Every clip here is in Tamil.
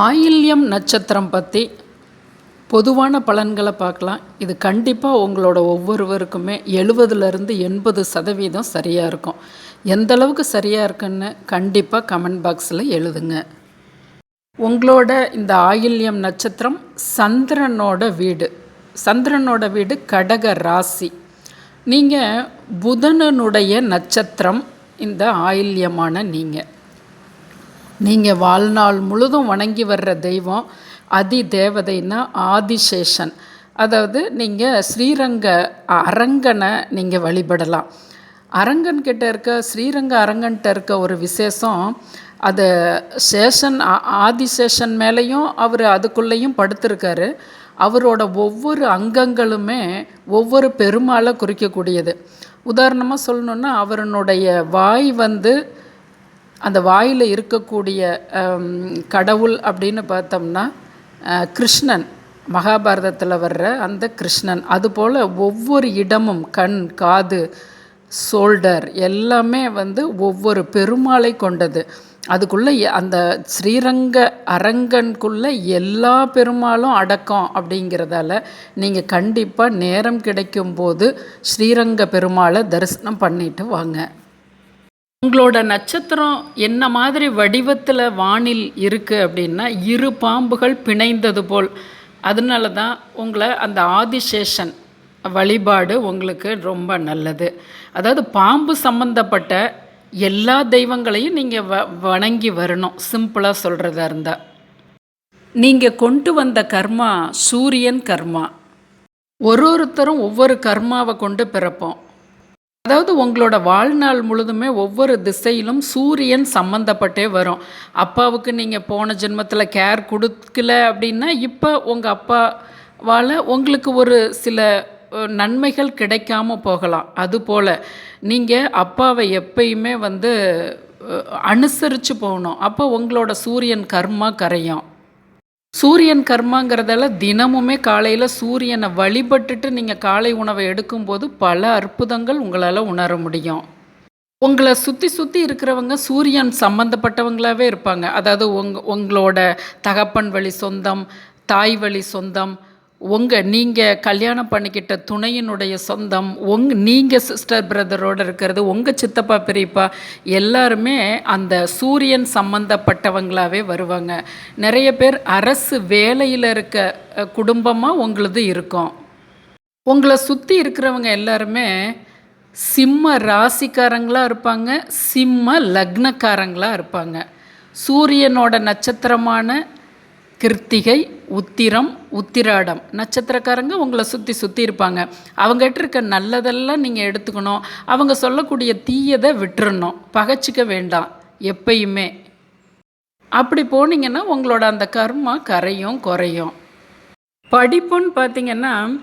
ஆயில்யம் நட்சத்திரம் பற்றி பொதுவான பலன்களை பார்க்கலாம். இது கண்டிப்பாக உங்களோட ஒவ்வொருவருக்குமே எழுபதுலேருந்து எண்பது சதவீதம் சரியாக இருக்கும். எந்த அளவுக்கு சரியாக இருக்குன்னு கண்டிப்பாக கமெண்ட் பாக்ஸில் எழுதுங்க. உங்களோட இந்த ஆயில்யம் நட்சத்திரம் சந்திரனோட வீடு. சந்திரனோட வீடு கடக ராசி. நீங்கள் புதனனுடைய நட்சத்திரம் இந்த ஆயில்யமான நீங்கள் நீங்கள் வாழ்நாள் முழுதும் வணங்கி வர்ற தெய்வம் அதி தேவதைன்னா ஆதிசேஷன். அதாவது நீங்கள் ஸ்ரீரங்க அரங்கனை நீங்கள் வழிபடலாம். அரங்கன்கிட்ட இருக்க ஸ்ரீரங்க அரங்கன்கிட்ட இருக்க ஒரு விசேஷம் அது சேஷன் ஆதிசேஷன் மேலேயும் அவர் அதுக்குள்ளேயும் படுத்திருக்காரு. அவரோட ஒவ்வொரு அங்கங்களுமே ஒவ்வொரு பெருமாளை குறிக்கக்கூடியது. உதாரணமாக சொல்லணுன்னா அவரனுடைய வாய் வந்து அந்த வாயில் இருக்கக்கூடிய கடவுள் அப்படின்னு பார்த்தோம்னா கிருஷ்ணன். மகாபாரதத்தில் வர்ற அந்த கிருஷ்ணன். அதுபோல் ஒவ்வொரு இடமும் கண் காது ஷோல்டர் எல்லாமே வந்து ஒவ்வொரு பெருமாளை கொண்டது. அதுக்குள்ளே அந்த ஸ்ரீரங்க அரங்கனுக்குள்ளே எல்லா பெருமாளும் அடக்கம் அப்படிங்கிறதால நீங்கள் கண்டிப்பாக நேரம் கிடைக்கும்போது ஸ்ரீரங்க பெருமாளை தரிசனம் பண்ணிட்டு வாங்க. உங்களோட நட்சத்திரம் என்ன மாதிரி வடிவத்தில் வானில் இருக்குது அப்படின்னா இரு பாம்புகள் பிணைந்தது போல். அதனால தான் உங்களை அந்த ஆதிசேஷன் வழிபாடு உங்களுக்கு ரொம்ப நல்லது. அதாவது பாம்பு சம்பந்தப்பட்ட எல்லா தெய்வங்களையும் நீங்கள் வ வணங்கி வரணும். சிம்பிளாக சொல்கிறதா இருந்தால் நீங்கள் கொண்டு வந்த கர்மா சூரியன் கர்மா. ஒரு ஒருத்தரும் ஒவ்வொரு கர்மாவை கொண்டு பிறப்போம். அதாவது உங்களோட வாழ்நாள் முழுதுமே ஒவ்வொரு திசையிலும் சூரியன் சம்மந்தப்பட்டே வரும். அப்பாவுக்கு நீங்கள் போன ஜென்மத்தில் கேர் கொடுக்கல அப்படின்னா இப்போ உங்கள் அப்பாவால் உங்களுக்கு ஒரு சில நன்மைகள் கிடைக்காம போகலாம். அதுபோல் நீங்கள் அப்பாவை எப்பயுமே வந்து அனுசரித்து போகணும். அப்போ உங்களோட சூரியன் கர்மா கரையும். சூரியன் கர்மாங்கிறதால தினமுமே காலையில் சூரியனை வழிபட்டுட்டு நீங்கள் காலை உணவை எடுக்கும்போது பல அற்புதங்கள் உங்களால் உணர முடியும். உங்களை சுற்றி சுற்றி இருக்கிறவங்க சூரியன் சம்மந்தப்பட்டவங்களாவே இருப்பாங்க. அதாவது உங் உங்களோட தகப்பன் வழி சொந்தம் தாய் வழி சொந்தம் உங்கள் நீங்கள் கல்யாணம் பண்ணிக்கிட்ட துணையினுடைய சொந்தம் உங் நீங்கள் சிஸ்டர் பிரதரோடு இருக்கிறது உங்கள் சித்தப்பா பெரியப்பா எல்லாருமே அந்த சூரியன் சம்மந்தப்பட்டவங்களாகவே வருவாங்க. நிறைய பேர் அரசு வேலையில் இருக்க குடும்பமாக உங்களுது இருக்கும். உங்களை சுற்றி இருக்கிறவங்க எல்லாருமே சிம்ம ராசிக்காரங்களாக இருப்பாங்க சிம்ம லக்னக்காரங்களாக இருப்பாங்க. சூரியனோட நட்சத்திரமான கிருத்திகை உத்திரம் உத்திராடம். நட்சத்திரக்காரங்க உங்களை சுற்றி சுற்றி இருப்பாங்க. அவங்ககிட்ட இருக்க நல்லதெல்லாம் நீங்கள் எடுத்துக்கணும். அவங்க சொல்லக்கூடிய தீயதை விட்டுறணும். பகைச்சிக்க வேண்டாம். எப்பயுமே. அப்படி போனீங்கன்னா உங்களோட அந்த கர்மா கரையும் குறையும். படிப்புன்னு பார்த்தீங்கன்னா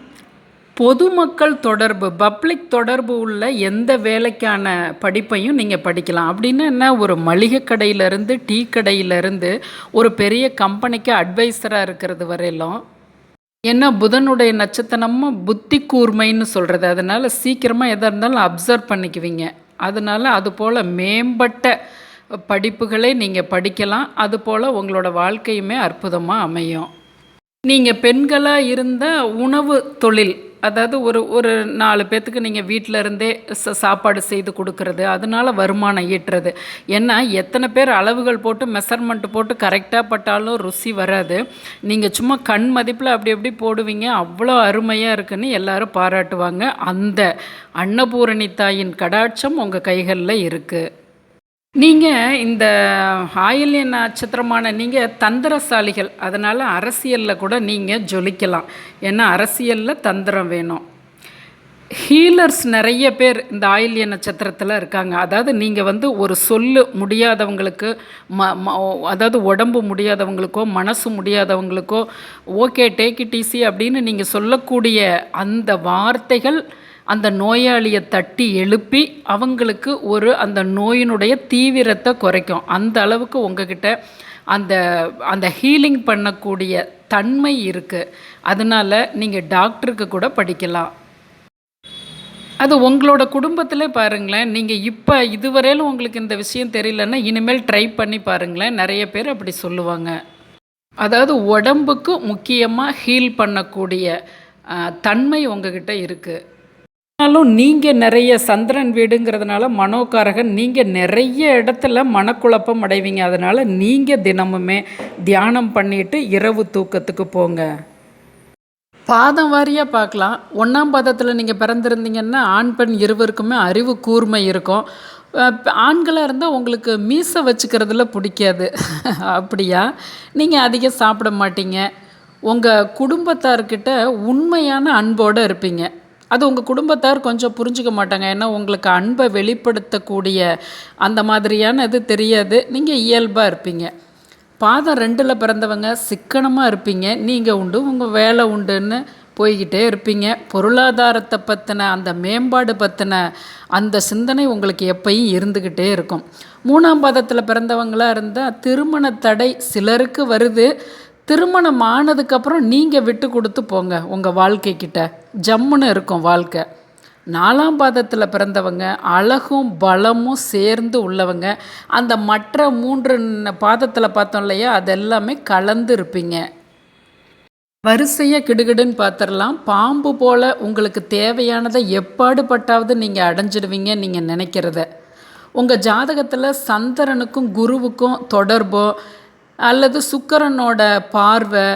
பொதுமக்கள் தொடர்பு பப்ளிக் தொடர்பு உள்ள எந்த வேலைக்கான படிப்பையும் நீங்கள் படிக்கலாம். அப்படின்னா என்ன ஒரு மளிகை கடையிலேருந்து டீ கடையிலேருந்து ஒரு பெரிய கம்பெனிக்கு அட்வைஸராக இருக்கிறது வரையிலும் ஏன்னா புதனுடைய நட்சத்திரமும் புத்தி கூர்மைன்னு சொல்கிறது அதனால் சீக்கிரமாக எதாக இருந்தாலும் அப்சர்வ் பண்ணிக்குவீங்க. அதனால் அது போல் மேம்பட்ட படிப்புகளை நீங்கள் படிக்கலாம். அதுபோல் உங்களோட வாழ்க்கையுமே அற்புதமாக அமையும். நீங்கள் பெண்களாக இருந்த உணவு தொழில் அதாவது ஒரு ஒரு நாலு பேர்த்துக்கு நீங்கள் வீட்டில் இருந்தே ச சாப்பாடு செய்து கொடுக்கறது அதனால வருமானம் ஈட்டுறது. ஏன்னா எத்தனை பேர் அளவுகள் போட்டு மெஷர்மெண்ட் போட்டு கரெக்டாக பட்டாலும் ருசி வராது. நீங்கள் சும்மா கண் மதிப்பில் அப்படி எப்படி போடுவீங்க அவ்வளோ அருமையாக இருக்குன்னு எல்லாரும் பாராட்டுவாங்க. அந்த அன்னபூரணி தாயின் கடாட்சம் உங்கள் கைகளில் இருக்குது நீங்கள் இந்த ஆயில்ய நட்சத்திரமான நீங்கள் தந்திரசாலிகள் அதனால் அரசியலில் கூட நீங்கள் ஜொலிக்கலாம். ஏன்னா அரசியலில் தந்திரம் வேணும். ஹீலர்ஸ் நிறைய பேர் இந்த ஆயில்ய நட்சத்திரத்தில் இருக்காங்க. அதாவது நீங்கள் வந்து ஒரு சொல்லு முடியாதவங்களுக்கு ம ம அதாவது உடம்பு முடியாதவங்களுக்கோ மனசு முடியாதவங்களுக்கோ ஓகே டேக் இட் ஈஸி அப்படின்னு நீங்கள் சொல்லக்கூடிய அந்த வார்த்தைகள் அந்த நோயாளியை தட்டி எழுப்பி அவங்களுக்கு ஒரு அந்த நோயினுடைய தீவிரத்தை குறைக்கும். அந்த அளவுக்கு உங்ககிட்ட அந்த அந்த ஹீலிங் பண்ணக்கூடிய தன்மை இருக்குது அதனால் நீங்கள் டாக்டருக்கு கூட படிக்கலாம். அது உங்களோட குடும்பத்தில் பாருங்களேன் நீங்கள் இப்போ இதுவரையிலும் உங்களுக்கு இந்த விஷயம் தெரியலன்னா இனிமேல் ட்ரை பண்ணி பாருங்களேன். நிறைய பேர் அப்படி சொல்லுவாங்க. அதாவது உடம்புக்கு முக்கியமாக ஹீல் பண்ணக்கூடிய தன்மை உங்ககிட்ட இருக்குது ஆனாலும் நீங்கள் நிறைய சந்திரன் வீடுங்கிறதுனால மனோகாரகன் நீங்கள் நிறைய இடத்துல மனக்குழப்பம் அடைவீங்க. அதனால் நீங்கள் தினமுமே தியானம் பண்ணிட்டு இரவு தூக்கத்துக்கு போங்க. பாதம் வாரியாக பார்க்கலாம். ஒன்றாம் பாதத்தில் நீங்கள் பிறந்திருந்தீங்கன்னா ஆண் பெண் இருவருக்குமே அறிவு கூர்மை இருக்கும். ஆண்களாக இருந்தால் உங்களுக்கு மீசை வச்சுக்கிறதுல பிடிக்காது. அப்படியா? நீங்கள் அதிகம் சாப்பிட மாட்டீங்க. உங்கள் குடும்பத்தார்கிட்ட உண்மையான அன்போடு இருப்பீங்க. அது உங்கள் குடும்பத்தார் கொஞ்சம் புரிஞ்சுக்க மாட்டாங்க. ஏன்னா உங்களுக்கு அன்பை வெளிப்படுத்தக்கூடிய அந்த மாதிரியான இது தெரியாது. நீங்கள் இயல்பாக இருப்பீங்க. பாதம் ரெண்டில் பிறந்தவங்க சிக்கனமாக இருப்பீங்க. நீங்கள் உண்டு உங்கள் வேலை உண்டுன்னு போய்கிட்டே இருப்பீங்க. பொருளாதாரத்தை பற்றின அந்த மேம்பாடு பற்றின அந்த சிந்தனை உங்களுக்கு எப்பயும் இருந்துக்கிட்டே இருக்கும். மூணாம் பாதத்தில் பிறந்தவங்களாக இருந்தால் திருமண தடை சிலருக்கு வருது. திருமணம் ஆனதுக்கப்புறம் நீங்கள் விட்டு கொடுத்து போங்க உங்கள் வாழ்க்கைக்கிட்ட. ஜம்முன்னு இருக்கும் வாழ்க்கை. நாலாம் பாதத்தில் பிறந்தவங்க அழகும் பலமும் சேர்ந்து உள்ளவங்க அந்த மற்ற மூன்று பாதத்தில் பார்த்தோம் இல்லையா அதெல்லாமே கலந்து இருப்பீங்க. வரிசையாக கிடுகிடுன்னு பார்த்துடலாம் பாம்பு போல் உங்களுக்கு தேவையானதை எப்பாடுபட்டாவது நீங்கள் அடைஞ்சிடுவீங்க நீங்கள் நினைக்கிறத. உங்கள் ஜாதகத்தில் சந்திரனுக்கும் குருவுக்கும் தொடர்போ அல்லது சுக்கரனோட பார்வை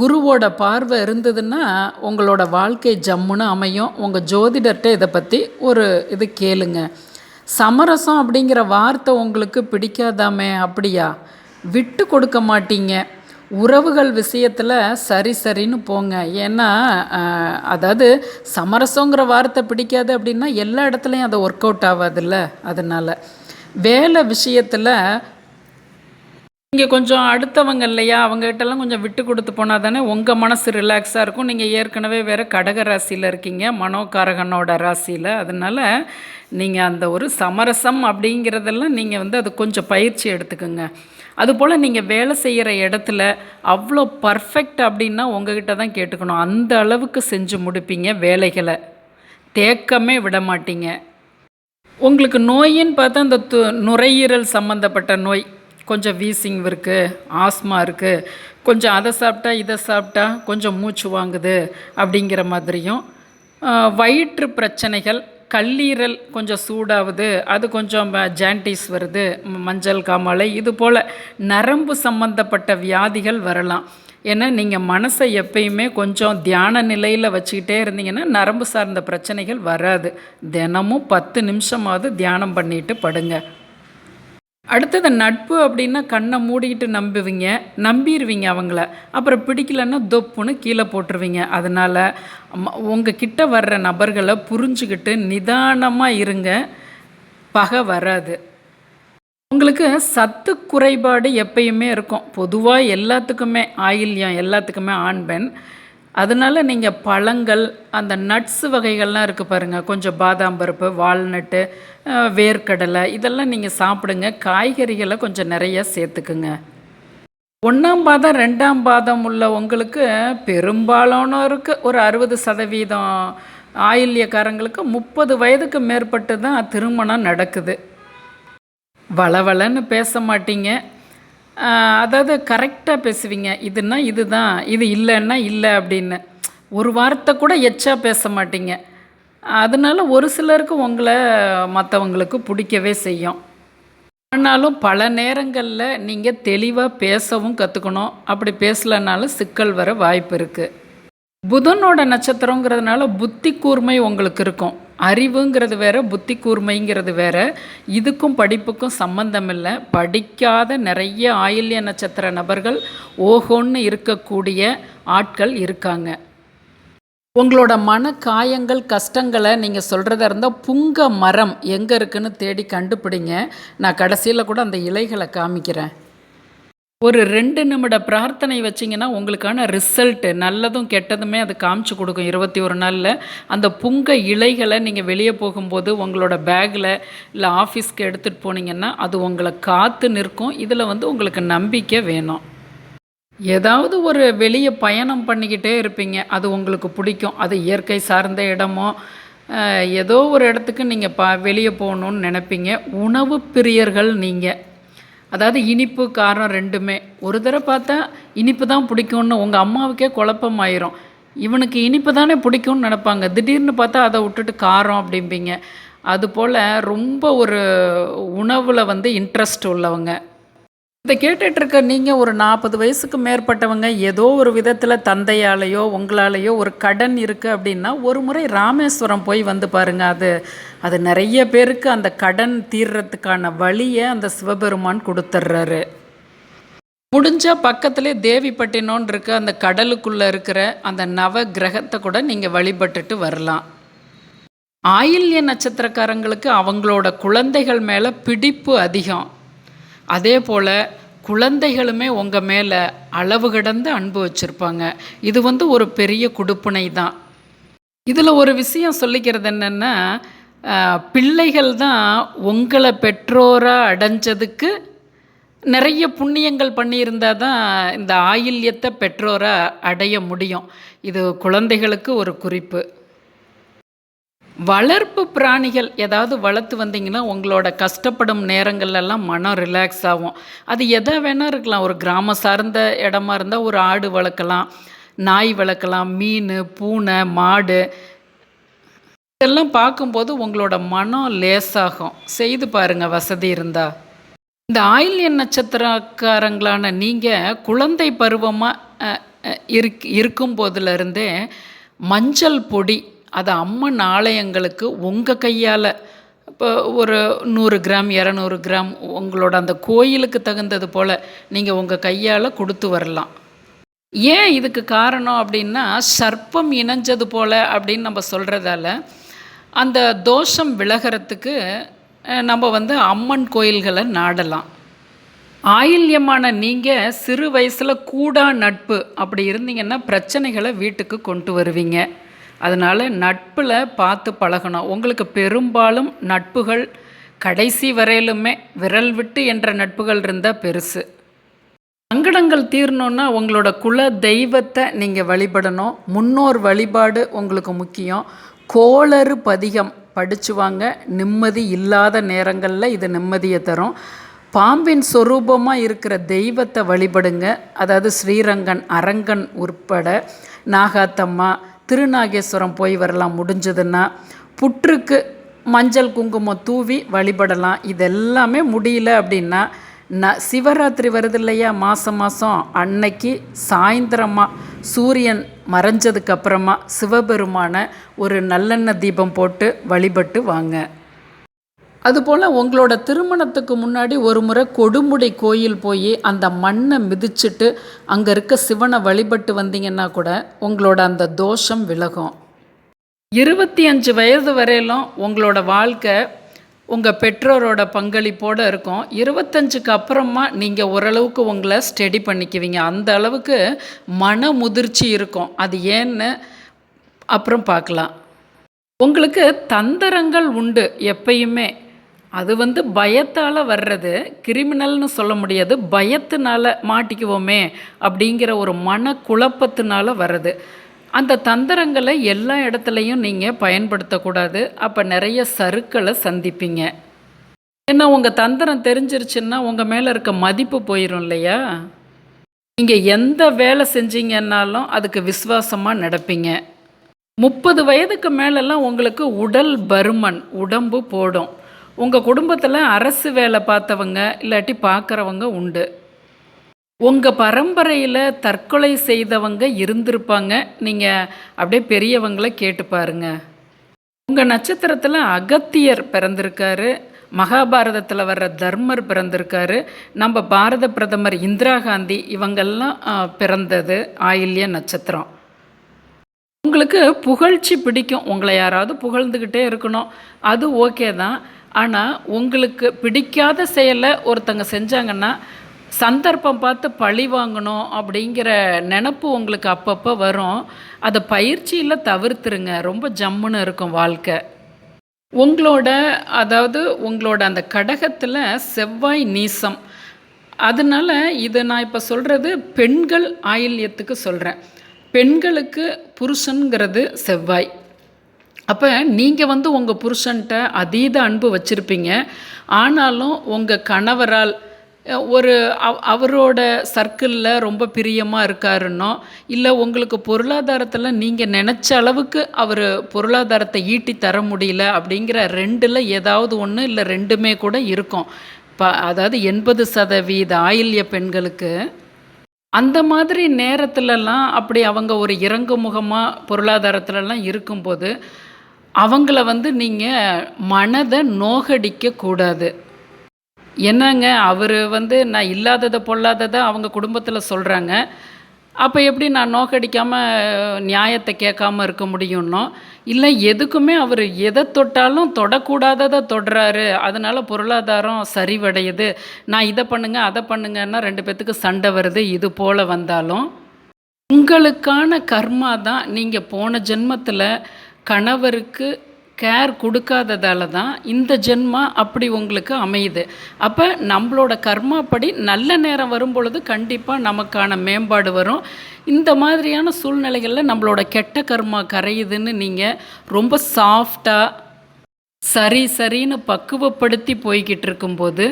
குருவோட பார்வை இருந்ததுன்னா உங்களோட வாழ்க்கை ஜம்முன்னு அமையும். உங்கள் ஜோதிடர்கிட்ட இதை பற்றி ஒரு இது கேளுங்க. சமரசம் அப்படிங்கிற வார்த்தை உங்களுக்கு பிடிக்காதாமே அப்படியா? விட்டு கொடுக்க மாட்டீங்க. உறவுகள் விஷயத்தில் சரி சரின்னு போங்க. ஏன்னா அதாவது சமரசங்கிற வார்த்தை பிடிக்காது அப்படின்னா எல்லா இடத்துலையும் அது ஒர்க் அவுட் ஆகாதுல்ல. அதனால் வேலை விஷயத்தில் நீங்கள் கொஞ்சம் அடுத்தவங்க இல்லையா? அவங்ககிட்டலாம் கொஞ்சம் விட்டு கொடுத்து போனால் தானே உங்கள் மனசு ரிலாக்ஸாக இருக்கும். நீங்கள் ஏற்கனவே வேறு கடக ராசியில் இருக்கீங்க மனோகாரகனோட ராசியில். அதனால் நீங்கள் அந்த ஒரு சமரசம் அப்படிங்கிறதெல்லாம் நீங்கள் வந்து அது கொஞ்சம் பயிற்சி எடுத்துக்கோங்க. அதுபோல் நீங்கள் வேலை செய்கிற இடத்துல அவ்வளோ பர்ஃபெக்ட் அப்படின்னா உங்ககிட்ட தான் கேட்டுக்கணும். அந்த அளவுக்கு செஞ்சு முடிப்பீங்க வேலைகளை. தேக்கமே விட மாட்டீங்க. உங்களுக்கு நோயின்னு பார்த்தா அந்த து நுரையீரல் சம்மந்தப்பட்ட நோய். கொஞ்சம் வீசிங் இருக்குது ஆஸ்மா இருக்குது கொஞ்சம் அதை சாப்பிட்டா இதை சாப்பிட்டா கொஞ்சம் மூச்சு வாங்குது அப்படிங்கிற மாதிரியும். வயிற்று பிரச்சனைகள் கல்லீரல் கொஞ்சம் சூடாகுது அது கொஞ்சம் ஜாண்டிஸ் வருது மஞ்சள் காமாலை இது போல் நரம்பு சம்பந்தப்பட்ட வியாதிகள் வரலாம். ஏன்னா நீங்கள் மனசை எப்பயுமே கொஞ்சம் தியான நிலையில் வச்சுக்கிட்டே இருந்தீங்கன்னா நரம்பு சார்ந்த பிரச்சனைகள் வராது. தினமும் பத்து நிமிஷமாவது தியானம் பண்ணிட்டு படுங்க. அடுத்தது நட்பு அப்படின்னா கண்ணை மூடிக்கிட்டு நம்புவீங்க நம்பிடுவீங்க அவங்கள. அப்புறம் பிடிக்கலன்னா தொப்புன்னு கீழே போட்டுருவீங்க. அதனால் உங்கள் கிட்ட வர்ற நபர்களை புரிஞ்சுக்கிட்டு நிதானமாக இருங்க. பகை வராது. உங்களுக்கு சத்து குறைபாடு எப்பயுமே இருக்கும். பொதுவாக எல்லாத்துக்குமே ஆயில்யம் எல்லாத்துக்குமே ஆண் பெண். அதனால் நீங்கள் பழங்கள் அந்த நட்ஸ் வகைகள்லாம் இருக்குது பாருங்கள் கொஞ்சம் பாதாம் பருப்பு வால்நட்டு வேர்க்கடலை இதெல்லாம் நீங்கள் சாப்பிடுங்க. காய்கறிகளை கொஞ்சம் நிறைய சேர்த்துக்குங்க. ஒன்றாம் பாதம் ரெண்டாம் பாதம் உள்ள உங்களுக்கு பெரும்பாலானோருக்கு ஒரு அறுபது சதவீதம் ஆயில்யக்காரங்களுக்கு முப்பது வயதுக்கு மேற்பட்டு தான் திருமணம் நடக்குது. வளவளன்னு பேச மாட்டீங்க. அதாவது கரெக்டாக பேசுவீங்க. இதுனா இதுதான் இது இல்லைன்னா இல்லை அப்படின்னு. ஒரு வார்த்தை கூட எச்சா பேச மாட்டீங்க. அதனால ஒரு சிலருக்கு உங்களை மற்றவங்களுக்கு பிடிக்கவே செய்யும். ஆனாலும் பல நேரங்களில் நீங்கள் தெளிவாக பேசவும் கற்றுக்கணும் அப்படி பேசலைனாலும் சிக்கல் வர வாய்ப்பு இருக்குது புதனோட நட்சத்திரங்கிறதுனால புத்தி கூர்மை உங்களுக்கு இருக்கும். அறிவுங்கிறது வேற புத்தி கூர்மைங்கிறது வேற. இதுக்கும் படிப்புக்கும் சம்பந்தம் இல்லை. படிக்காத நிறைய ஆயில்ய நட்சத்திர நபர்கள் ஓஹோன்னு இருக்கக்கூடிய ஆட்கள் இருக்காங்க. உங்களோட மன காயங்கள் கஷ்டங்களை நீங்கள் சொல்கிறதா இருந்தால் புங்க மரம் எங்கே இருக்குன்னு தேடி கண்டுபிடிங்க. நான் கடைசியில் கூட அந்த இலைகளை காமிக்கிறேன். ஒரு ரெண்டு நிமிட பிரார்த்தனை வச்சிங்கன்னா உங்களுக்கான ரிசல்ட்டு நல்லதும் கெட்டதுமே அது காமிச்சு கொடுக்கும் இருபத்தி ஒரு நாளில். அந்த புங்க இலைகளை நீங்கள் வெளியே போகும்போது உங்களோட பேக்கில் இல்லை ஆஃபீஸ்க்கு எடுத்துகிட்டு போனீங்கன்னா அது உங்களை காத்து நிற்கும். இதில் வந்து உங்களுக்கு நம்பிக்கை வேணும். ஏதாவது ஒரு வெளியே பயணம் பண்ணிக்கிட்டே இருப்பீங்க. அது உங்களுக்கு பிடிக்கும். அது இயற்கை சார்ந்த இடமோ ஏதோ ஒரு இடத்துக்கு நீங்கள் பா வெளியே போகணுன்னு நினைப்பீங்க. உணவு பிரியர்கள் நீங்கள் அதாவது இனிப்பு காரம் ரெண்டுமே. ஒரு தடவை பார்த்தா இனிப்பு தான் பிடிக்கும்னு உங்கள் அம்மாவுக்கே குழப்பமாயிரும். இவனுக்கு இனிப்பு தானே பிடிக்கும்னு நினப்பாங்க. திடீர்னு பார்த்தா அதை விட்டுட்டு காரம் அப்படிம்பீங்க. அதுபோல் ரொம்ப ஒரு உணவில் வந்து இன்ட்ரெஸ்ட் உள்ளவங்க. இதை கேட்டுட்ருக்க நீங்கள் ஒரு நாற்பது வயசுக்கு மேற்பட்டவங்க ஏதோ ஒரு விதத்தில் தந்தையாலேயோ உங்களாலேயோ ஒரு கடன் இருக்குது அப்படின்னா ஒரு முறை ராமேஸ்வரம் போய் வந்து பாருங்கள் அது அது நிறைய பேருக்கு அந்த கடன் தீர்றதுக்கான வழியை அந்த சிவபெருமான் கொடுத்துட்றாரு. முடிஞ்சால் பக்கத்திலே தேவிப்பட்டினோன் இருக்க அந்த கடலுக்குள்ளே இருக்கிற அந்த நவ கிரகத்தை கூட நீங்கள் வழிபட்டுட்டு வரலாம். ஆயில்ய நட்சத்திரக்காரங்களுக்கு அவங்களோட குழந்தைகள் மேலே பிடிப்பு அதிகம். அதே போல் குழந்தைகளுமே உங்கள் மேலே அளவு கடந்து அன்பு வச்சுருப்பாங்க. இது வந்து ஒரு பெரிய குடுப்பினை தான். இதில் ஒரு விஷயம் சொல்லிக்கிறது என்னென்னா பிள்ளைகள் தான் உங்களை பெற்றோராக அடைஞ்சதுக்கு நிறைய புண்ணியங்கள் பண்ணியிருந்தா தான் இந்த ஆயில்யத்தை பெற்றோராக அடைய முடியும். இது குழந்தைகளுக்கு ஒரு குறிப்பு. வளர்ப்பு பிராணிகள் ஏதாவது வளர்த்து வந்தீங்கன்னா உங்களோட கஷ்டப்படும் நேரங்கள்லாம் மனம் ரிலாக்ஸ் ஆகும். அது எதை வேணால் இருக்கலாம். ஒரு கிராம சார்ந்த இடமா இருந்தால் ஒரு ஆடு வளர்க்கலாம் நாய் வளர்க்கலாம் மீன் பூனை மாடு. இதெல்லாம் பார்க்கும்போது உங்களோட மனம் லேசாகும் செய்து பாருங்கள் வசதி இருந்தால் இந்த ஆயில்ய நட்சத்திரக்காரங்களான நீங்கள் குழந்தை பருவமாக இருக் இருக்கும்போதுலேருந்தே மஞ்சள் பொடி அது அம்மன் ஆலயங்களுக்கு உங்கள் கையால் இப்போ ஒரு நூறு கிராம் இரநூறு கிராம் உங்களோட அந்த கோயிலுக்கு தகுந்தது போல் நீங்கள் உங்கள் கையால் கொடுத்து வரலாம். ஏன் இதுக்கு காரணம் அப்படின்னா சர்ப்பம் இணைஞ்சது போல் அப்படின்னு நம்ம சொல்கிறதால அந்த தோஷம் விலகிறதுக்கு நம்ம வந்து அம்மன் கோயில்களை நாடலாம். ஆயில்யமான நீங்கள் சிறு வயசில் கூடா நட்பு அப்படி இருந்தீங்கன்னா பிரச்சனைகளை வீட்டுக்கு கொண்டு வருவீங்க. அதனால் நட்பில் பார்த்து பழகணும். உங்களுக்கு பெரும்பாலும் நட்புகள் கடைசி வரையிலுமே விரல் விட்டு என்ற நட்புகள் இருந்தால் பெருசு. சங்கடங்கள் தீரணுன்னா உங்களோட குல தெய்வத்தை நீங்கள் வழிபடணும். முன்னோர் வழிபாடு உங்களுக்கு முக்கியம். கோளறு பதிகம் படிச்சுவாங்க நிம்மதி இல்லாத நேரங்களில் இது நிம்மதியை தரும். பாம்பின் சொரூபமாக இருக்கிற தெய்வத்தை வழிபடுங்க. அதாவது ஸ்ரீரங்கன் அரங்கன் உட்பட நாகாத்தம்மா திருநாகேஸ்வரம் போய் வரலாம் முடிஞ்சதுன்னா புற்றுக்கு மஞ்சள் குங்குமம் தூவி வழிபடலாம். இதெல்லாமே முடியல அப்படின்னா ந சிவராத்திரி வருது இல்லையா? மாதம் மாதம் அன்னைக்கு சாயந்தரமாக சூரியன் மறைஞ்சதுக்கப்புறமா சிவபெருமான ஒரு நல்லெண்ணெய் தீபம் போட்டு வழிபட்டு வாங்க. அதுபோல் உங்களோட திருமணத்துக்கு முன்னாடி ஒரு முறை கொடுமுடி கோயில் போய் அந்த மண்ணை மிதிச்சுட்டு அங்கே இருக்க சிவனை வழிபட்டு வந்தீங்கன்னா கூட உங்களோட அந்த தோஷம் விலகும். இருபத்தி அஞ்சு வயது வரையிலும் உங்களோட வாழ்க்கை உங்கள் பெற்றோரோட பங்களிப்போடு இருக்கும். இருபத்தஞ்சுக்கு அப்புறமா நீங்கள் ஓரளவுக்கு உங்களை ஸ்டெடி பண்ணிக்குவீங்க. அந்த அளவுக்கு மன முதிர்ச்சி இருக்கும். அது ஏன்னு அப்புறம் பார்க்கலாம். உங்களுக்கு தந்திரங்கள் உண்டு எப்பயுமே. அது வந்து பயத்தால் வர்றது கிரிமினல்னு சொல்ல முடியாது பயத்தினால மாட்டிக்குவோமே அப்படிங்கிற ஒரு மன குழப்பத்தினால வர்றது. அந்த தந்திரங்களை எல்லா இடத்துலையும் நீங்கள் பயன்படுத்தக்கூடாது. அப்போ நிறைய சருக்களை சந்திப்பீங்க. ஏன்னா உங்கள் தந்திரம் தெரிஞ்சிருச்சுன்னா உங்கள் மேலே இருக்க மதிப்பு போயிடும் இல்லையா? நீங்கள் எந்த வேலை செஞ்சீங்கன்னாலும் அதுக்கு விசுவாசமாக நடப்பீங்க. முப்பது வயதுக்கு மேலெல்லாம் உங்களுக்கு உடல் பருமன் உடம்பு போடும். உங்கள் குடும்பத்தில் அரசு வேலை பார்த்தவங்க இல்லாட்டி பார்க்குறவங்க உண்டு. உங்கள் பரம்பரையில் தற்கொலை செய்தவங்க இருந்திருப்பாங்க. நீங்கள் அப்படியே பெரியவங்களை கேட்டு பாருங்க. உங்கள் நட்சத்திரத்தில் அகத்தியர் பிறந்திருக்காரு. மகாபாரதத்தில் வர்ற தர்மர் பிறந்திருக்காரு. நம்ம பாரத பிரதமர் இந்திரா காந்தி இவங்கெல்லாம் பிறந்தது ஆயில்ய நட்சத்திரம். உங்களுக்கு புகழ்ச்சி பிடிக்கும். உங்களை யாராவது புகழ்ந்துக்கிட்டே இருக்கணும். அது ஓகே தான். ஆனால் உங்களுக்கு பிடிக்காத செயலை ஒருத்தங்க செஞ்சாங்கன்னா சந்தர்ப்பம் பார்த்து பழி வாங்கணும் அப்படிங்கிற நினப்பு உங்களுக்கு அப்பப்போ வரும். அதை பயிற்சியில் தவிர்த்துருங்க. ரொம்ப ஜம்முன்னு இருக்கும் வாழ்க்கை. உங்களோட அதாவது உங்களோட அந்த கடகத்தில் செவ்வாய் நீசம். அதனால் இதை நான் இப்போ சொல்கிறது பெண்கள் ஆயில்யத்துக்கு சொல்கிறேன் பெண்களுக்கு புருஷனுங்கிறது செவ்வாய். அப்போ நீங்கள் வந்து உங்கள் புருஷன்கிட்ட அதீத அன்பு வச்சுருப்பீங்க. ஆனாலும் உங்கள் கணவரால் ஒரு அவ் அவரோட சர்க்கிளில் ரொம்ப பிரியமாக இருக்காருன்னோ இல்லை உங்களுக்கு பொருளாதாரத்தில் நீங்கள் நினச்ச அளவுக்கு அவர் பொருளாதாரத்தை ஈட்டி தர முடியல அப்படிங்கிற ரெண்டில் ஏதாவது ஒன்று இல்லை ரெண்டுமே கூட இருக்கும். ப அதாவது எண்பது சதவீத ஆயில்ய பெண்களுக்கு அந்த மாதிரி நேரத்துலலாம் அப்படி அவங்க ஒரு இறங்கு முகமாக பொருளாதாரத்துலலாம் இருக்கும்போது அவங்கள வந்து நீங்கள் மனதை நோகடிக்க கூடாது. என்னங்க? அவர் வந்து நான் இல்லாததை பொல்லாததை அவங்க குடும்பத்தில் சொல்கிறாங்க அப்போ எப்படி நான் நோக்கடிக்காமல் நியாயத்தை கேட்காம இருக்க முடியும்னோ? இல்லை எதுக்குமே அவர் எதை தொட்டாலும் தொடக்கூடாததை தொடுறாரு. அதனால் பொருளாதாரம் சரிவடையுது. நான் இதை பண்ணுங்க அதை பண்ணுங்கன்னா ரெண்டு பேத்துக்கு சண்டை வருது இது போல் வந்தாலும். உங்களுக்கான கர்மா தான் நீங்கள் போன ஜென்மத்தில் கணவருக்கு கேர் கொடுக்காததால தான் இந்த ஜென்மா அப்படி உங்களுக்கு அமையுது. அப்போ நம்மளோட கர்மாப்படி நல்ல நேரம் வரும் பொழுது கண்டிப்பாக நமக்கான மேம்பாடு வரும். இந்த மாதிரியான சூழ்நிலைகளில் நம்மளோட கெட்ட கர்மா கரையுதுன்னு நீங்கள் ரொம்ப சாஃப்டாக சரி சரின்னு பக்குவப்படுத்தி போய்கிட்டு இருக்கும்போது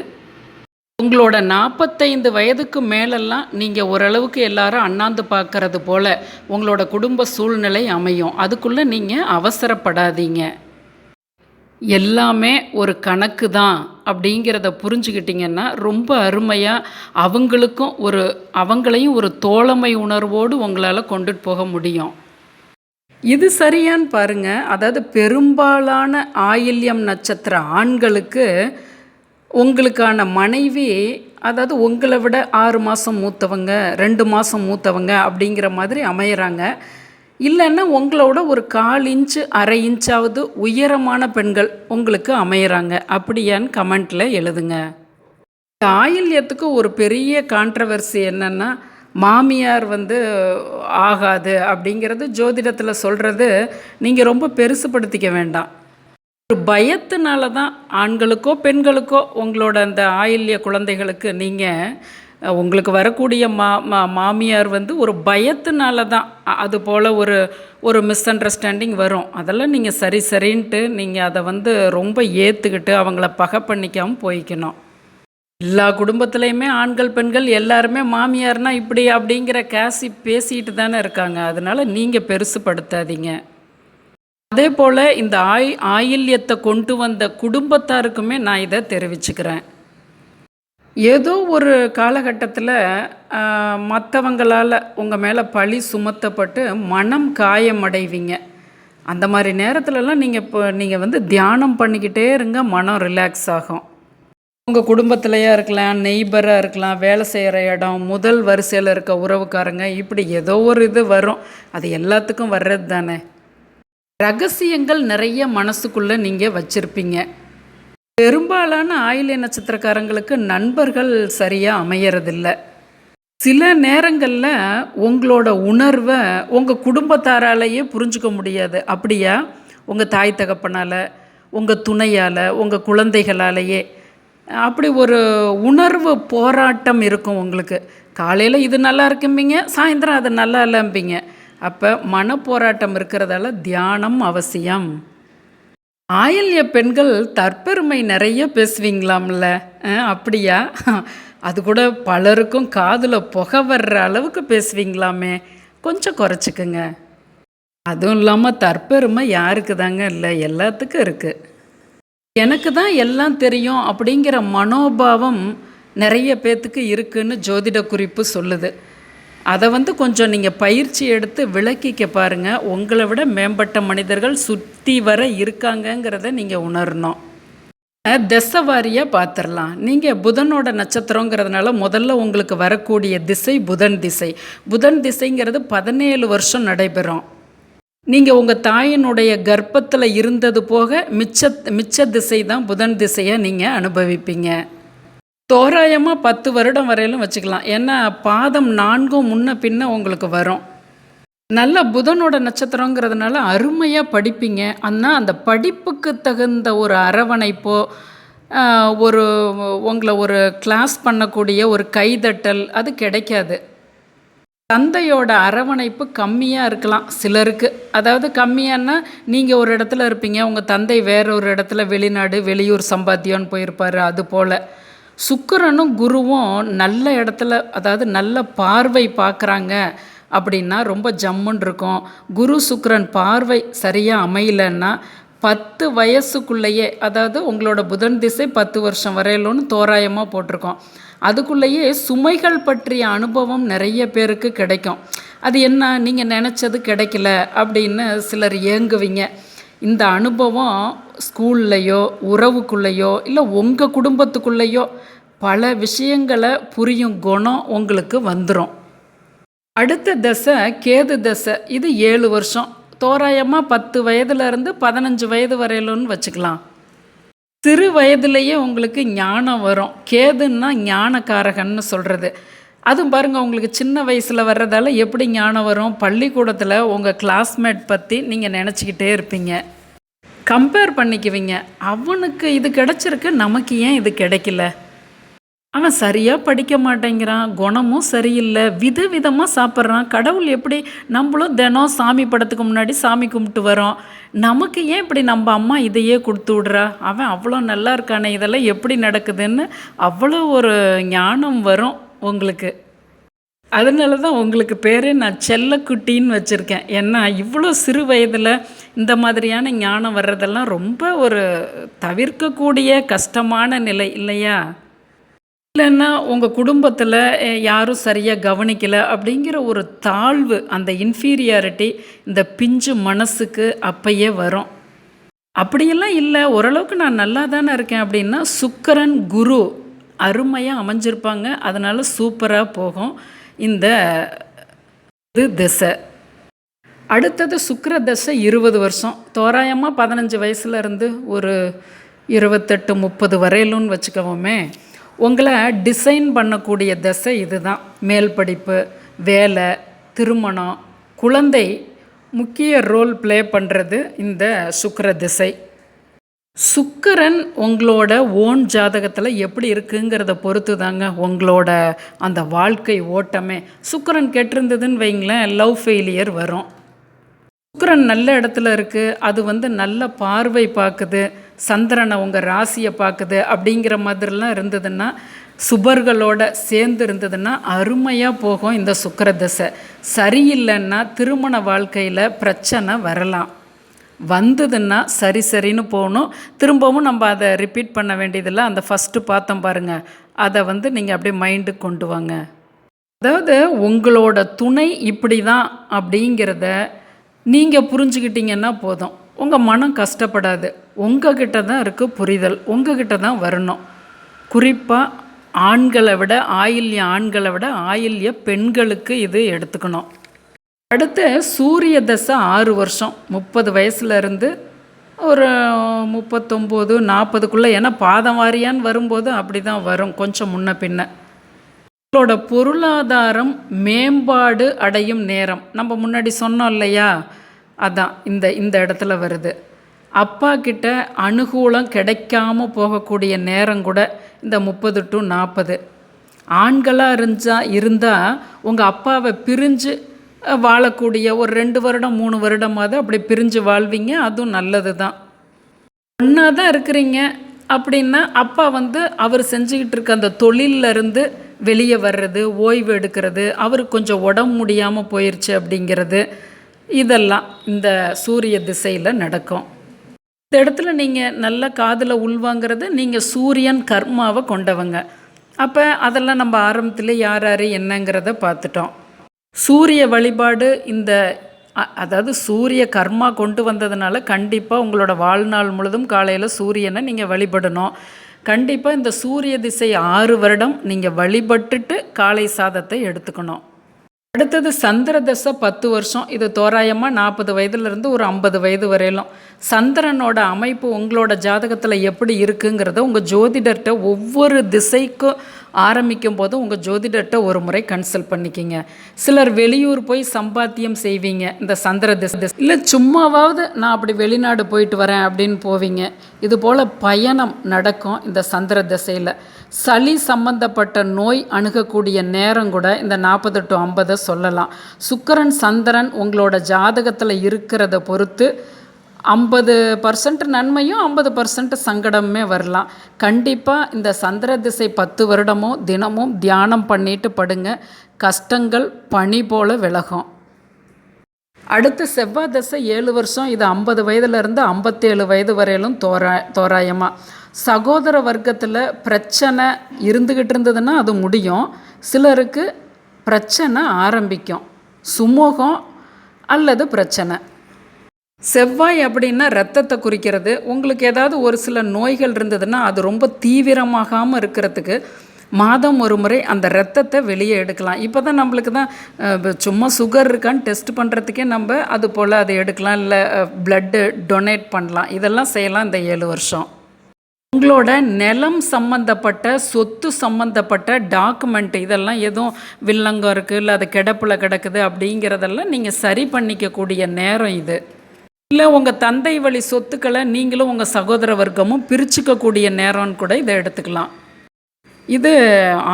உங்களோட நாற்பத்தைந்து வயதுக்கு மேலெல்லாம் நீங்கள் ஓரளவுக்கு எல்லாரும் அண்ணாந்து பார்க்கறது போல் உங்களோட குடும்ப சூழ்நிலை அமையும். அதுக்குள்ளே நீங்கள் அவசரப்படாதீங்க. எல்லாமே ஒரு கணக்கு தான் அப்படிங்கிறத புரிஞ்சுக்கிட்டிங்கன்னா ரொம்ப அருமையாக அவங்களுக்கும் ஒரு அவங்களையும் ஒரு தோழமை உணர்வோடு உங்களால் கொண்டுட்டு போக முடியும். இது சரியான்னு பாருங்க. அதாவது பெரும்பாலான ஆயில்யம் நட்சத்திர ஆண்களுக்கு உங்களுக்கான மனைவி அதாவது உங்களை விட ஆறு மாதம் மூத்தவங்க ரெண்டு மாதம் மூத்தவங்க அப்படிங்கிற மாதிரி அமையிறாங்க. இல்லைன்னா உங்களோட ஒரு கால் இன்ச்சு அரை இன்ச்சாவது உயரமான பெண்கள் உங்களுக்கு அமையிறாங்க. அப்படியான்னு கமெண்ட்டில் எழுதுங்க. இந்த ஆயில்யத்துக்கு ஒரு பெரிய கான்ட்ரவர்சி என்னென்னா மாமியார் வந்து ஆகாது அப்படிங்கிறது ஜோதிடத்தில் சொல்கிறது நீங்கள் ரொம்ப பெருசுப்படுத்திக்க வேண்டாம். ஒரு பயத்தினால தான் ஆண்களுக்கோ பெண்களுக்கோ உங்களோட அந்த ஆயில்ய குழந்தைகளுக்கு நீங்கள் உங்களுக்கு வரக்கூடிய மா மா மாமியார் வந்து ஒரு பயத்தினால தான் அது போல் ஒரு ஒரு மிஸ் அண்டர்ஸ்டாண்டிங் வரும். அதெல்லாம் நீங்கள் சரி சரின்ட்டு நீங்கள் அதை வந்து ரொம்ப ஏற்றுக்கிட்டு அவங்கள பகை பண்ணிக்காமல் போய்க்கணும். எல்லா குடும்பத்துலேயுமே ஆண்கள் பெண்கள் எல்லாருமே மாமியார்னால் இப்படி அப்படிங்கிற காசி பேசிட்டு தானே இருக்காங்க. அதனால நீங்கள் பெருசுப்படுத்தாதீங்க அதே போல் இந்த ஆய் ஆயில்யத்தை கொண்டு வந்த குடும்பத்தாருக்குமே நான் இதை தெரிவிச்சுக்கிறேன். ஏதோ ஒரு காலகட்டத்தில் மற்றவங்களால் உங்கள் மேலே பழி சுமத்தப்பட்டு மனம் காயமடைவீங்க. அந்த மாதிரி நேரத்துலலாம் நீங்கள் இப்போ நீங்கள் வந்து தியானம் பண்ணிக்கிட்டே இருங்க மனம் ரிலாக்ஸ் ஆகும். உங்கள் குடும்பத்திலையாக இருக்கலாம் நெய்பராக இருக்கலாம் வேலை செய்கிற இடம் முதல் வரிசையில் இருக்க உறவுக்காரங்க இப்படி ஏதோ ஒரு இது வரும். அது எல்லாத்துக்கும் வர்றது தானே ரகசியங்கள் நிறைய மனசுக்குள்ளே நீங்கள் வச்சுருப்பீங்க. பெரும்பாலான ஆயில்ய நட்சத்திரக்காரங்களுக்கு நண்பர்கள் சரியாக அமையறதில்ல. சில நேரங்களில் உங்களோட உணர்வை உங்கள் குடும்பத்தாராலேயே புரிஞ்சுக்க முடியாது. அப்படியா? உங்கள் தாய் தகப்பனால் உங்கள் துணையால் உங்கள் குழந்தைகளாலேயே. அப்படி ஒரு உணர்வு போராட்டம் இருக்கும் உங்களுக்கு. காலையில் இது நல்லா இருக்கும்பீங்க சாயந்தரம் அது நல்லா இல்லைம்பிங்க. அப்போ மனப்போராட்டம் இருக்கிறதால தியானம் அவசியம். ஆயில்ய பெண்கள் தற்பெருமை நிறைய பேசுவீங்களாம்ல அப்படியா? அது கூட பலருக்கும் காதில் புகை வர்ற அளவுக்கு பேசுவீங்களாமே. கொஞ்சம் குறைச்சிக்குங்க. அதுவும் இல்லாமல் தற்பெருமை யாருக்கு தாங்க இல்லை எல்லாத்துக்கும் இருக்குது எனக்கு தான் எல்லாம் தெரியும் அப்படிங்கிற மனோபாவம் நிறைய பேர்த்துக்கு இருக்குன்னு ஜோதிட குறிப்பு சொல்லுது. அதை வந்து கொஞ்சம் நீங்கள் பயிற்சி எடுத்து விளக்கிக்க பாருங்கள் உங்களை விட மேம்பட்ட மனிதர்கள் சுற்றி வர இருக்காங்கங்கிறத நீங்கள் உணரணும். அஹ், திசை வாரியாக பார்த்துடலாம் நீங்கள் புதனோட நட்சத்திரங்கிறதுனால முதல்ல உங்களுக்கு வரக்கூடிய திசை புதன் திசை. புதன் திசைங்கிறது பதினேழு வருஷம் நடைபெறும். நீங்கள் உங்கள் தாயினுடைய கர்ப்பத்தில் இருந்தது போக மிச்ச மிச்ச திசை தான் புதன் திசையை நீங்கள் அனுபவிப்பீங்க. தோராயமாக பத்து வருடம் வரையிலும் வச்சுக்கலாம். ஏன்னா பாதம் நான்கும் முன்ன பின்ன உங்களுக்கு வரும். நல்ல புதனோட நட்சத்திரங்கிறதுனால அருமையாக படிப்பீங்க. ஆனால் அந்த படிப்புக்கு தகுந்த ஒரு அரவணைப்போ ஒரு உங்களை ஒரு கிளாஸ் பண்ணக்கூடிய ஒரு கைதட்டல் அது கிடைக்காது. தந்தையோட அரவணைப்பு கம்மியாக இருக்கலாம் சிலருக்கு. அதாவது கம்மியானா நீங்கள் ஒரு இடத்துல இருப்பீங்க உங்கள் தந்தை வேற ஒரு இடத்துல வெளிநாடு வெளியூர் சம்பாத்தியம்னு போயிருப்பார் அது போல். சுக்கரனும் குருவும் நல்ல இடத்துல அதாவது நல்ல பார்வை பார்க்குறாங்க அப்படின்னா ரொம்ப ஜம்முன்னு இருக்கும். குரு சுக்கரன் பார்வை சரியாக அமையலன்னா பத்து வயசுக்குள்ளேயே அதாவது உங்களோட புதன் திசை பத்து வருஷம் வரையிலும்னு தோராயமாக போட்டிருக்கோம். அதுக்குள்ளேயே சுமைகள் பற்றிய அனுபவம் நிறைய பேருக்கு கிடைக்கும். அது என்ன நீங்கள் நினச்சது கிடைக்கல அப்படின்னு சிலர் ஏங்குவீங்க. இந்த அனுபவம் ஸ்கூல்லையோ உறவுக்குள்ளேயோ இல்லை உங்கள் குடும்பத்துக்குள்ளேயோ பல விஷயங்களை புரியும் குணம் உங்களுக்கு வந்துடும் அடுத்த தசை கேது தசை இது ஏழு வருஷம். தோராயமாக பத்து வயதுலேருந்து பதினஞ்சு வயது வரையிலும்னு வச்சுக்கலாம். சிறு வயதுலேயே உங்களுக்கு ஞானம் வரும். கேதுன்னா ஞானக்காரகன்னு சொல்கிறது அதுவும் பாருங்கள் உங்களுக்கு சின்ன வயசில் வர்றதால எப்படி ஞானம் வரும்? பள்ளிக்கூடத்தில் உங்கள் கிளாஸ்மேட் பற்றி நீங்கள் நினச்சிக்கிட்டே இருப்பீங்க. கம்பேர் பண்ணிக்குவீங்க. அவனுக்கு இது கிடச்சிருக்கு நமக்கு ஏன் இது கிடைக்கல? அவன் சரியாக படிக்க மாட்டேங்கிறான் குணமும் சரியில்லை விதவிதமாக சாப்பிட்றான். கடவுள் எப்படி நம்மளும் தினம் சாமி படத்துக்கு முன்னாடி சாமி கும்பிட்டு வரோம். நமக்கு ஏன் இப்படி நம்ம அம்மா இதையே கொடுத்து விட்றா? அவன் அவ்வளோ நல்லா இருக்கானே இதெல்லாம் எப்படி நடக்குதுன்னு அவ்வளோ ஒரு ஞானம் வரும். உங்களுக்கு. அதனால தான் உங்களுக்கு பேர் நான் செல்லக்குட்டின்னு வச்சுருக்கேன். ஏன்னா இவ்வளோ சிறு வயதில் இந்த மாதிரியான ஞானம் வர்றதெல்லாம் ரொம்ப ஒரு தவிர்க்கக்கூடிய கஷ்டமான நிலை இல்லையா? இல்லைன்னா உங்கள் குடும்பத்தில் யாரும் சரியாக கவனிக்கலை அப்படிங்கிற ஒரு தாழ்வு அந்த இன்ஃபீரியாரிட்டி இந்த பிஞ்சு மனசுக்கு அப்பயே வரும். அப்படியெல்லாம் இல்லை. ஓரளவுக்கு நான் நல்லா தானே இருக்கேன் அப்படின்னா சுக்கரன் குரு அருமையாக அமைஞ்சிருப்பாங்க. அதனால் சூப்பராக போகும். இந்த இது திசை. அடுத்தது சுக்கர தசை இருபது வருஷம். தோராயமாக பதினஞ்சு வயசுலேருந்து ஒரு இருபத்தெட்டு முப்பது வரையிலும்னு வச்சுக்கவோமே உங்களை டிசைன் பண்ணக்கூடிய தசை இதுதான். மேல் படிப்பு வேலை திருமணம் குழந்தை முக்கிய ரோல் ப்ளே பண்ணுறது இந்த சுக்கர திசை. சுக்கரன் உங்களோட ஓன் ஜாதகத்தில் எப்படி இருக்குங்கிறத பொறுத்து தாங்க உங்களோட அந்த வாழ்க்கை ஓட்டமே. சுக்கரன் கெட்டிருந்ததுன்னு வைங்களேன் லவ் ஃபெயிலியர் வரும். சுக்கரன் நல்ல இடத்துல இருக்குது அது வந்து நல்ல பார்வை பார்க்குது சந்திரனை உங்கள் ராசியை பார்க்குது அப்படிங்கிற மாதிரிலாம் இருந்ததுன்னா சுபர்களோட சேர்ந்து இருந்ததுன்னா அருமையாக போகும் இந்த சுக்கர தசை. சரியில்லைன்னா திருமண வாழ்க்கையில் பிரச்சனை வரலாம். வந்ததுன்னா சரி சரின்னு போகணும். திரும்பவும் நம்ம அதை ரிப்பீட் பண்ண வேண்டியதில்லை அந்த ஃபஸ்ட்டு பார்த்தோம் பாருங்கள் அதை வந்து நீங்கள் அப்படியே மைண்டுக்கு கொண்டு வாங்க. அதாவது உங்களோட துணை இப்படி தான் அப்படிங்கிறத நீங்கள் புரிஞ்சுக்கிட்டீங்கன்னா போதும். உங்கள் மனம் கஷ்டப்படாது. உங்ககிட்ட தான் இருக்குது புரிதல். உங்ககிட்ட தான் வரணும். குறிப்பாக ஆண்களை விட ஆயில்ய ஆண்களை விட ஆயில்ய பெண்களுக்கு இது எடுத்துக்கணும். அடுத்து சூரிய தசை ஆறு வருஷம். முப்பது வயசுலேருந்து ஒரு முப்பத்தொம்போது நாற்பதுக்குள்ளே ஏன்னா பாதம் வாரியான்னு வரும்போது அப்படி தான் வரும் கொஞ்சம் முன்ன பின்ன. உங்களோட பொருளாதாரம் மேம்பாடு அடையும் நேரம். நம்ம முன்னாடி சொன்னோம் இல்லையா? அதான் இந்த இந்த இடத்துல வருது. அப்பா கிட்ட அனுகூலம் கிடைக்காம போகக்கூடிய நேரம் கூட இந்த முப்பது டு நாற்பது. ஆண்களாக இருந்தால் இருந்தால் உங்கள் அப்பாவை பிரிஞ்சு வாழக்கூடிய ஒரு ரெண்டு வருடம் மூணு வருடமாவது அப்படி பிரிஞ்சு வாழ்வீங்க. அதுவும் நல்லது தான் ஒன்றா தான் இருக்கிறீங்க அப்படின்னா அப்பா வந்து அவர் செஞ்சுக்கிட்டு இருக்க அந்த தொழிலில் இருந்து வெளியே வர்றது ஓய்வு எடுக்கிறது அவருக்கு கொஞ்சம் உடம்பு முடியாமல் போயிடுச்சு அப்படிங்கிறது இதெல்லாம் இந்த சூரிய திசையில் நடக்கும். இந்த இடத்துல நீங்கள் நல்ல காதில் உள்வாங்கிறது நீங்கள் சூரியன் கர்மாவை கொண்டவங்க. அப்போ அதெல்லாம் நம்ம ஆரம்பத்தில் யார் யார் என்னங்கிறத பார்த்துட்டோம். சூரிய வழிபாடு இந்த அதாவது சூரிய கர்மா கொண்டு வந்ததுனால கண்டிப்பாக உங்களோட வாழ்நாள் முழுதும் காலையில் சூரியனை நீங்கள் வழிபடணும். கண்டிப்பாக இந்த சூரிய திசை ஆறு வருடம் நீங்கள் வழிபட்டுட்டு காலை சாதத்தை எடுத்துக்கணும். அடுத்தது சந்திர தசை பத்து வருஷம். இது தோராயமாக நாற்பது வயதுலேருந்து ஒரு ஐம்பது வயது வரையிலும். சந்திரனோட அமைப்பு உங்களோட ஜாதகத்தில் எப்படி இருக்குங்கிறத உங்கள் ஜோதிடர்கிட்ட ஒவ்வொரு திசைக்கும் ஆரம்பிக்கும் போதும் உங்கள் ஜோதிடர்கிட்ட ஒரு முறை கன்சல்ட் பண்ணிக்கிங்க. சிலர் வெளியூர் போய் சம்பாத்தியம் செய்வீங்க. இந்த சந்திர திசை. இல்லை சும்மாவாவது நான் அப்படி வெளிநாடு போயிட்டு வரேன் அப்படின்னு போவீங்க. இது போல் பயணம் நடக்கும் இந்த சந்திர திசையில். சளி சம்பந்தப்பட்ட நோய் அணுகக்கூடிய நேரம் கூட இந்த நாற்பது டு ஐம்பதை சொல்லலாம். சுக்கரன் சந்திரன் உங்களோட ஜாதகத்தில் இருக்கிறத பொறுத்து ஐம்பது பர்சன்ட் நன்மையும் ஐம்பது பர்சன்ட் சங்கடமே வரலாம். கண்டிப்பாக இந்த சந்திர திசை பத்து வருடமும் தினமும் தியானம் பண்ணிட்டு படுங்க. கஷ்டங்கள் பனி போல விலகும். அடுத்து செவ்வாய் தசை ஏழு வருஷம் இது ஐம்பது வயதுலேருந்து ஐம்பத்தேழு வயது வரையிலும் தோரா தோராயமாக சகோதர வர்க்கத்தில் பிரச்சனை இருந்துக்கிட்டு இருந்ததுன்னா அது முடியும். சிலருக்கு பிரச்சனை ஆரம்பிக்கும். சுமூகம் அல்லது பிரச்சனை. செவ்வாய் அப்படின்னா ரத்தத்தை குறிக்கிறது. உங்களுக்கு ஏதாவது ஒரு சில நோய்கள் இருந்ததுன்னா அது ரொம்ப தீவிரமாகாமல் இருக்கிறதுக்கு மாதம் ஒரு முறை அந்த ரத்தத்தை வெளியே எடுக்கலாம். இப்போ தான் நம்மளுக்கு தான் சும்மா சுகர் இருக்கான்னு டெஸ்ட் பண்ணுறதுக்கே நம்ம அது போல் அதை எடுக்கலாம். இல்லை ப்ளட்டு டொனேட் பண்ணலாம். இதெல்லாம் செய்யலாம் இந்த ஏழு வருஷம். உங்களோட நிலம் சம்மந்தப்பட்ட சொத்து சம்மந்தப்பட்ட டாக்குமெண்ட் இதெல்லாம் எதுவும் வில்லங்கம் இருக்குது இல்லை அது கிடப்பில் கிடக்குது அப்படிங்கிறதெல்லாம் நீங்கள் சரி பண்ணிக்கக்கூடிய நேரம் இது. இல்லை உங்கள் தந்தை வழி சொத்துக்களை நீங்களும் உங்கள் சகோதர வர்க்கமும் பிரிச்சுக்கக்கூடிய நேரம்னு கூட இதை எடுத்துக்கலாம். இது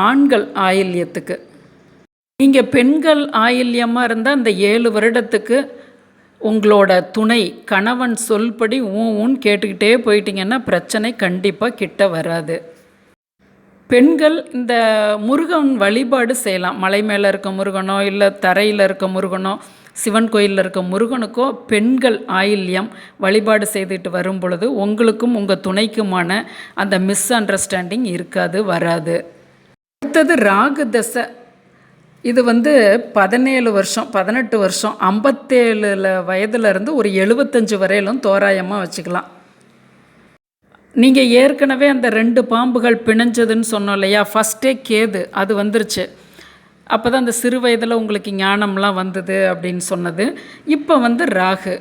ஆண்கள் ஆயில்யத்துக்கு. நீங்கள் பெண்கள் ஆயில்யமாக இருந்தால் இந்த ஏழு வருடத்துக்கு உங்களோட துணை கணவன் சொல்படி ஊ ஊன்னு கேட்டுக்கிட்டே போயிட்டீங்கன்னா பிரச்சனை கண்டிப்பாக கிட்ட வராது. பெண்கள் இந்த முருகன் வழிபாடு செய்யலாம். மலை மேலே இருக்க முருகனோ இல்லை தரையில் இருக்க முருகனோ சிவன் கோயிலில் இருக்க முருகனுக்கோ பெண்கள் ஆயில்யம் வழிபாடு செய்துட்டு வரும் பொழுது உங்களுக்கும் உங்கள் துணைக்குமான அந்த மிஸ் அண்டர்ஸ்டாண்டிங் இருக்காது வராது. அடுத்தது ராகு தசை. இது வந்து பதினேழு வருஷம் பதினெட்டு வருஷம் ஐம்பத்தேழில் வயதுலேருந்து ஒரு எழுபத்தஞ்சு வரையிலும் தோராயமாக வச்சுக்கலாம். நீங்கள் ஏற்கனவே அந்த ரெண்டு பாம்புகள் பிணைஞ்சதுன்னு சொன்னோம் இல்லையா? ஃபஸ்ட்டே கேது அது வந்துருச்சு. அப்போ தான் அந்த சிறு வயதில் உங்களுக்கு ஞானம்லாம் வந்தது அப்படின்னு சொன்னது. இப்போ வந்து ராகு.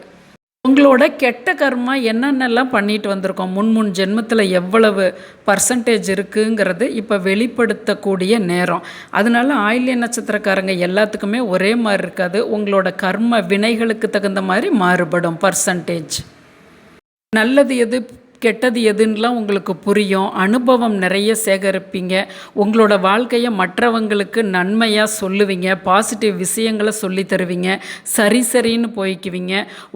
உங்களோட கெட்ட கர்மா என்னென்னலாம் பண்ணிட்டு வந்திருக்கோம்? முன் முன் ஜென்மத்தில் எவ்வளவு பர்சன்டேஜ் இருக்குங்கிறது இப்போ வெளிப்படுத்தக்கூடிய நேரம். அதனால ஆயில்ய நட்சத்திரக்காரங்க எல்லாத்துக்குமே ஒரே மாதிரி இருக்காது. உங்களோட கர்ம வினைகளுக்கு தகுந்த மாதிரி மாறுபடும் பர்சன்டேஜ் நல்லது எது? கெட்டது எதுன்னெலாம் உங்களுக்கு புரியும். அனுபவம் நிறைய சேகரிப்பீங்க. உங்களோட வாழ்க்கையை மற்றவங்களுக்கு நன்மையாக சொல்லுவீங்க. பாசிட்டிவ் விஷயங்களை சொல்லி தருவீங்க. சரி சரின்னு போய்க்குவீங்க.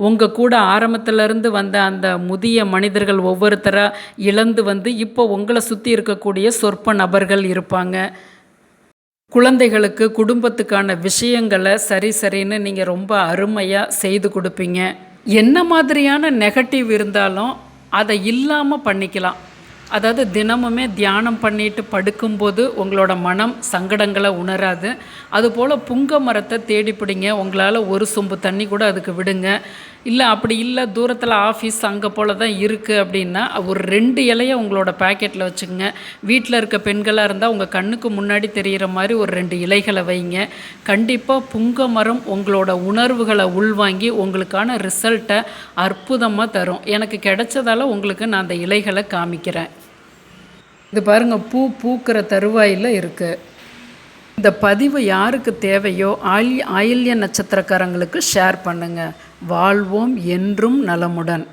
உங்கள் கூட ஆரம்பத்திலேருந்து வந்த அந்த முதிய மனிதர்கள் ஒவ்வொருத்தராக இழந்து வந்து இப்போ உங்களை சுற்றி இருக்கக்கூடிய சொற்ப நபர்கள் இருப்பாங்க. குழந்தைகளுக்கு குடும்பத்துக்கான விஷயங்களை சரி சரின்னு நீங்கள் ரொம்ப அருமையாக செய்து கொடுப்பீங்க. என்ன மாதிரியான நெகட்டிவ் இருந்தாலும் அதை இல்லாமல் பண்ணிக்கலாம். அதாவது தினமுமே தியானம் பண்ணிட்டு படுக்கும்போது உங்களோட மனம் சங்கடங்களை உணராது. அதுபோல் புங்க மரத்தை தேடி பிடிங்க. உங்களால் ஒரு சொம்பு தண்ணி கூட அதுக்கு விடுங்க. இல்லை அப்படி இல்லை தூரத்தில் ஆஃபீஸ் அங்கே போல் தான் இருக்குது அப்படின்னா ஒரு ரெண்டு இலையை உங்களோட பேக்கெட்டில் வச்சுக்கோங்க. வீட்டில் இருக்க பெண்களாக இருந்தால் உங்கள் கண்ணுக்கு முன்னாடி தெரிகிற மாதிரி ஒரு ரெண்டு இலைகளை வைங்க. கண்டிப்பாக புங்க மரம் உங்களோட உணர்வுகளை உள்வாங்கி உங்களுக்கான ரிசல்ட்டை அற்புதமாக தரும். எனக்கு கிடைச்சதால உங்களுக்கு நான் அந்த இலைகளை காமிக்கிறேன். இது பாருங்கள் பூ பூக்கிற தருவாயில் இருக்குது இந்த பதிவு யாருக்கு தேவையோ ஆயில் ஆயில்ய நட்சத்திரக்காரங்களுக்கு ஷேர் பண்ணுங்கள் வாழ்வோம் என்றும் நலமுடன்.